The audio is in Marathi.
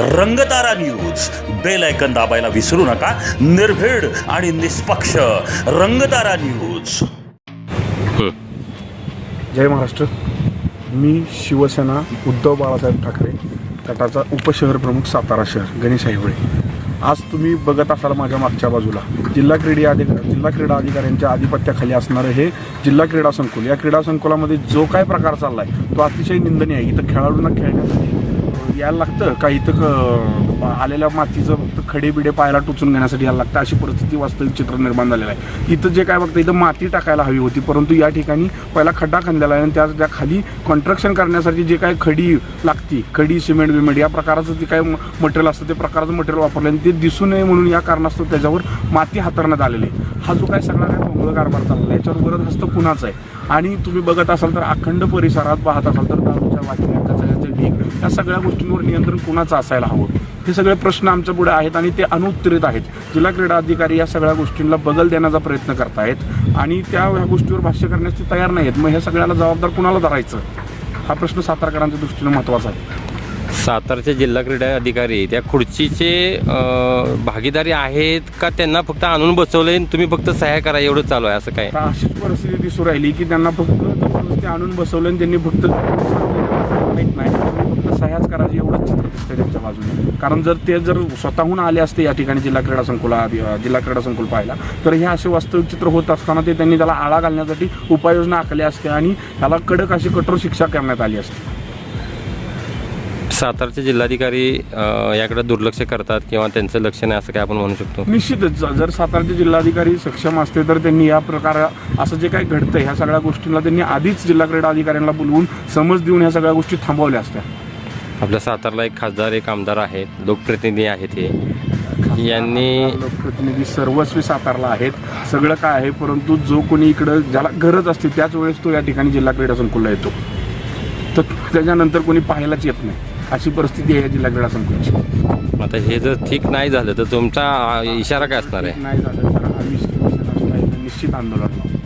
रंगतारा न्यूज बेल ऐकन दाबायला विसरू नका. निर्भीड आणि निष्पक्ष रंगतारा न्यूज जय महाराष्ट्र. मी शिवसेना उद्धव बाळासाहेब ठाकरे गटाचा उपशहर प्रमुख सातारा शहर गणेश हायवळे आज तुम्ही बघत असाल माझ्या मागच्या बाजूला. जिल्हा क्रीडा अधिक जिल्हा क्रीडा अधिकाऱ्यांच्या आधिपत्याखाली असणारं हे जिल्हा क्रीडा संकुल. या क्रीडा संकुलामध्ये जो काय प्रकार चालला आहे तो अतिशय निंदनीय आहे. इथं खेळाडूंना खेळण्यासाठी यायला लागतं. काही इथं क- आलेल्या मातीचं फक्त खडे बिडे पायाला टोचून घेण्यासाठी यायला लागतं. अशी परिस्थिती वास्तविक चित्र निर्माण झालेलं आहे. इथं जे काय बघतं इथं माती टाकायला हवी होती. परंतु या ठिकाणी पहिला खड्डा खणलेला आहे आणि त्या त्या खाली कॉन्ट्रक्शन करण्यासाठी जे काय खडी लागती खडी सिमेंट बिमेंट या प्रकाराचं जे काय मटेरियल असतं ते प्रकारचं मटेरियल वापरलं आणि ते दिसू नये म्हणून या कारणास्तव त्याच्यावर माती हातरण्यात आलेली आहे. हा जो काय सगळा काय भोंगळ कारभार चालला आहे. याच्यावर गरज हस्त कुणाचं आहे? आणि तुम्ही बघत असाल तर अखंड परिसरात पाहत असाल तर दारूच्या वाटण्या नाही या सगळ्या गोष्टींवर नियंत्रण कुणाचं असायला हवं? हे सगळे प्रश्न आमच्या पुढे आहेत आणि ते अनुत्तरित आहेत. जिल्हा क्रीडा अधिकारी या सगळ्या गोष्टींना बदल देण्याचा प्रयत्न करतायत आणि त्या ह्या गोष्टीवर भाष्य करण्यास ते तयार नाहीत मग ह्या सगळ्याला जबाबदार कुणाला धरायचं? हा प्रश्न सातारकरांच्या दृष्टीने महत्त्वाचा आहे. सातारचे जिल्हा क्रीडा अधिकारी त्या खुर्चीचे भागीदारी आहेत का त्यांना फक्त आणून बसवले तुम्ही फक्त सहाय्य करा एवढं चालू आहे असं काय? अशीच परिस्थिती दिसू राहिली की त्यांना फक्त जबरदस्ती आणून बसवलं आणि त्यांनी फक्त माहीत नाही. फक्त सह्याच करायचं एवढंच चित्र दिसतं त्यांच्या बाजूने. कारण जर ते जर स्वतःहून आले असते या ठिकाणी जिल्हा क्रीडा संकुला जिल्हा क्रीडा संकुल पाहायला तर हे असे वास्तविक चित्र होत असताना ते त्यांनी त्याला आळा घालण्यासाठी उपाययोजना आखल्या असत्या आणि त्याला कडक अशी कठोर शिक्षा करण्यात आली असते. सातारचे जिल्हाधिकारी अं, याकडे दुर्लक्ष करतात किंवा त्यांचं लक्ष नाही असं काय आपण म्हणू शकतो? निश्चितच. जर सातारचे जिल्हाधिकारी सक्षम असते तर त्यांनी या प्रकार असं जे काही घडतंय ह्या सगळ्या गोष्टींना त्यांनी आधीच जिल्हा क्रीडा अधिकाऱ्यांना बोलवून समज देऊन ह्या सगळ्या गोष्टी थांबवल्या असत्या. आपल्या सातारला एक खासदार एक आमदार आहेत लोकप्रतिनिधी आहेत हे. यांनी लोकप्रतिनिधी सर्वस्वी साकारला आहेत. सगळं काय आहे परंतु जो कोणी इकडं ज्याला गरज असते त्याच वेळेस तो या ठिकाणी जिल्हा क्रीडा संकुलला येतो. तर त्याच्यानंतर कोणी पाहायलाच येत नाही. अशी परिस्थिती आहे या जिल्हा क्रीडा संकुलची आता हे जर ठीक नाही झालं तर तुमचा इशारा काय असणार आहे नाही झालं तर आम्ही निश्चित आंदोलन.